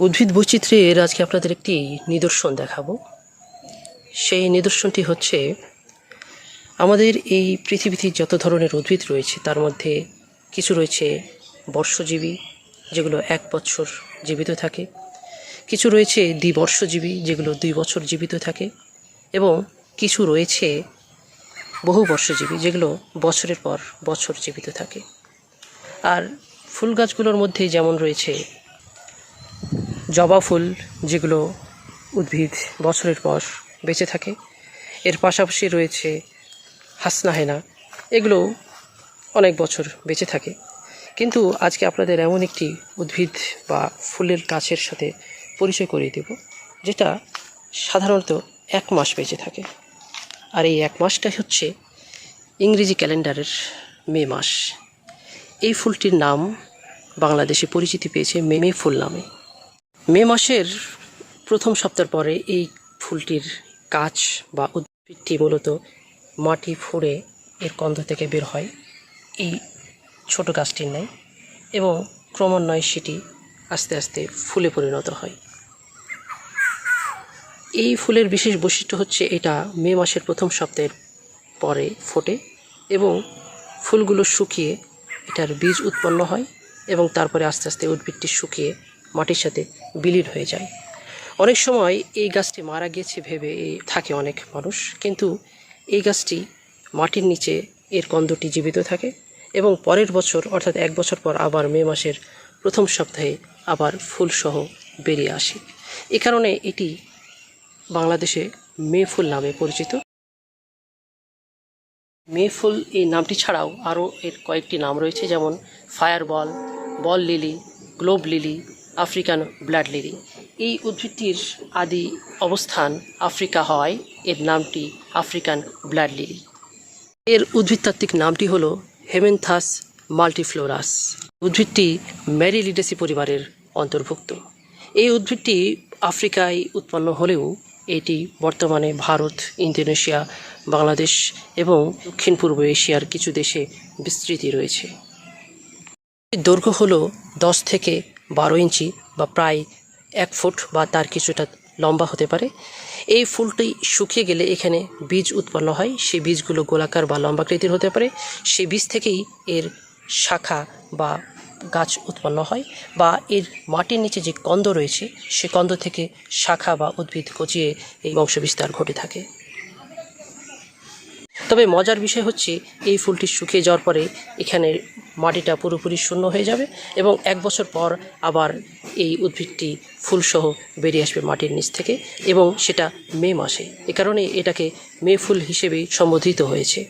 উদ্ভিদ বৈচিত্র্যের আজকে আপনাদের একটি নিদর্শন দেখাবো। সেই নিদর্শনটি হচ্ছে, আমাদের এই পৃথিবীতে যত ধরনের উদ্ভিদ রয়েছে, তার মধ্যে কিছু রয়েছে বর্ষজীবী, যেগুলো এক বছর জীবিত থাকে। কিছু রয়েছে দ্বিবর্ষজীবী, যেগুলো দুই বছর জীবিত থাকে। এবং কিছু রয়েছে বহু বর্ষজীবী, যেগুলো বছরের পর বছর জীবিত থাকে। আর ফুল গাছগুলোর মধ্যে যেমন রয়েছে জবা ফুল যেগুলো উদ্ভিদ বছরের পর বেঁচে থাকে। এর পাশাপাশি রয়েছে হাসনাহেনা এগুলো অনেক বছর বেঁচে থাকে। কিন্তু আজকে আপনাদের এমন একটি উদ্ভিদ বা ফুলের গাছের সাথে পরিচয় করিয়ে দেব, যেটা সাধারণত এক মাস বেঁচে থাকে। আর এই এক মাসটাই হচ্ছে ইংরেজি ক্যালেন্ডারের মে মাস। এই ফুলটির নাম বাংলাদেশে পরিচিতি পেয়েছে মে ফুল নামে। মে মাসের প্রথম সপ্তাহ পরে এই ফুলটির গাছ বা উদ্ভিদটি মূলত মাটি ফুঁড়ে এর কন্ধ থেকে বের হয়। এই ছোট গাছটির ন্যায় এবং ক্রমান্বয়ে সেটি আস্তে আস্তে ফুলে পরিণত হয়। এই ফুলের বিশেষ বৈশিষ্ট্য হচ্ছে এটা মে মাসের প্রথম সপ্তাহের পরে ফোটে এবং ফুলগুলো শুকিয়ে এটার বীজ উৎপন্ন হয় এবং তারপরে আস্তে আস্তে উদ্ভিদটি শুকিয়ে মাটির সাথে বিলীন হয়ে যায়। অনেক সময় এই গাছটি মারা গিয়েছে ভেবে থাকে অনেক মানুষ, কিন্তু এই গাছটি মাটির নিচে এর কন্দটি জীবিত থাকে এবং পরের বছর, অর্থাৎ এক বছর পর আবার মে মাসের প্রথম সপ্তাহে আবার ফুলসহ বেরিয়ে আসে। এ কারণে এটি বাংলাদেশে মে ফুল নামে পরিচিত। মে ফুল এই নামটি ছাড়াও আরও এর কয়েকটি নাম রয়েছে, যেমন fire ball ball lily, globe lily African blood lily এই উদ্ভিদটির আদি অবস্থান আফ্রিকা হওয়ায় এর নামটি আফ্রিকান ব্লাড লিলি এর উদ্ভিদতাত্ত্বিক নামটি হল হেমেনথাস মাল্টিফ্লোরাস। উদ্ভিদটি ম্যারিলিডেসি পরিবারের অন্তর্ভুক্ত। এই উদ্ভিদটি আফ্রিকায় উৎপন্ন হলেও এটি বর্তমানে ভারত, ইন্দোনেশিয়া, বাংলাদেশ এবং দক্ষিণ পূর্ব এশিয়ার কিছু দেশে বিস্তৃতি রয়েছে। দৈর্ঘ্য হলো দশ থেকে বারো ইঞ্চি বা প্রায় এক ফুট বা তার কিছুটা লম্বা হতে পারে। এই ফুলটি শুকিয়ে গেলে এখানে বীজ উৎপন্ন হয়। সেই বীজগুলো গোলাকার বা লম্বাকৃতির হতে পারে। সেই বীজ থেকেই এর শাখা বা গাছ উৎপন্ন হয় বা এর মাটির নিচে যে কন্দ রয়েছে, সে কন্দ থেকে শাখা বা উদ্ভিদ গজিয়ে এই বংশবিস্তার ঘটে থাকে। তবে মজার বিষয় হচ্ছে, এই ফুলটি শুকিয়ে যাওয়ার পরে এখানে মাটিটা পুরোপুরি শূন্য হয়ে যাবে এবং এক বছর পর আবার এই উদ্ভিদটি ফুলসহ বেরিয়ে আসবে মাটির নিচ থেকে এবং সেটা মে মাসে। এ কারণে এটাকে মে ফুল হিসেবে সম্বোধিত হয়েছে।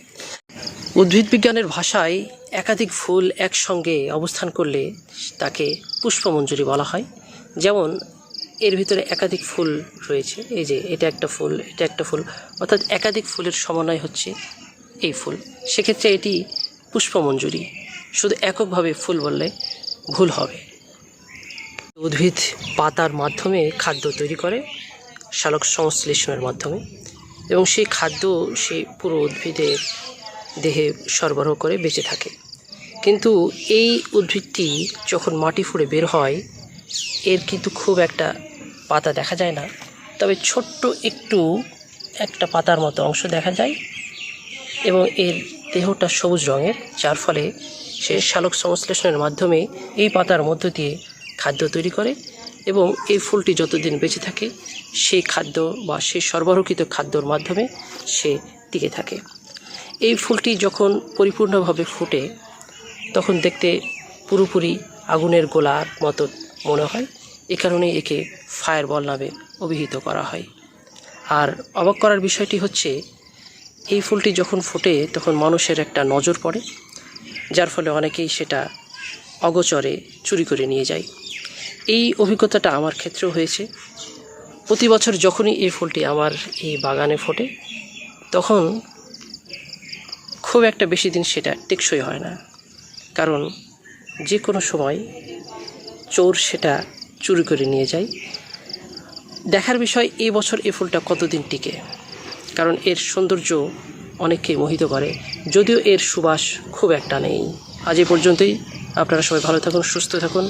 উদ্ভিদ বিজ্ঞানের ভাষায় একাধিক ফুল একসঙ্গে অবস্থান করলে তাকে পুষ্পমঞ্জুরি বলা হয়। যেমন এর ভিতরে একাধিক ফুল রয়েছে। এই যে এটা একটা ফুল, এটা একটা ফুল। অর্থাৎ একাধিক ফুলের সমন্বয় হচ্ছে এই ফুল। সেক্ষেত্রে এটি পুষ্পমঞ্জুরি। শুধু এককভাবে ফুল বললে ভুল হবে। উদ্ভিদ পাতার মাধ্যমে খাদ্য তৈরি করে, শালক সংশ্লেষণের মাধ্যমে। এবং সেই খাদ্য সেই পুরো উদ্ভিদের দেহে সরবরাহ করে বেঁচে থাকে। কিন্তু এই উদ্ভিদটি যখন মাটি ফুঁড়ে বের হয়, এর কিন্তু খুব একটা পাতা দেখা যায় না। তবে ছোট্ট একটু একটা পাতার মতো অংশ দেখা যায় এবং এর দেহটা সবুজ রঙের, যার ফলে সে শালক সংশ্লেষণের মাধ্যমে এই পাতার মধ্য দিয়ে খাদ্য তৈরি করে এবং এই ফুলটি যতদিন বেঁচে থাকে সেই খাদ্য বা সেই সরবরাহকৃত খাদ্যর মাধ্যমে সে টিকে থাকে। এই ফুলটি যখন পরিপূর্ণভাবে ফুটে, তখন দেখতে পুরোপুরি আগুনের গোলার মতো মনে হয়। এ কারণে একে ফায়ার বল নামে অভিহিত করা হয়। আর অবাক করার বিষয়টি হচ্ছে, এই ফুলটি যখন ফোটে, তখন মানুষের একটা নজর পড়ে, যার ফলে অনেকেই সেটা অগোচরে চুরি করে নিয়ে যায়। এই অভিজ্ঞতাটা আমার ক্ষেত্রেও হয়েছে। প্রতি বছর যখনই এই ফুলটি আমার এই বাগানে ফোটে, তখন খুব একটা বেশি দিন সেটা টেকসই হয় না। কারণ যে কোনো সময় চোর সেটা চুরি করে নিয়ে যাই। দেখার বিষয়, এই বছর এই ফুলটা কতদিন টিকে? কারণ এর সৌন্দর্য অনেককে মোহিত করে। যদিও এর সুবাস খুব একটা নেই। আজ এ পর্যন্তই। আপনারা সবাই ভালো থাকুন, সুস্থ থাকুন।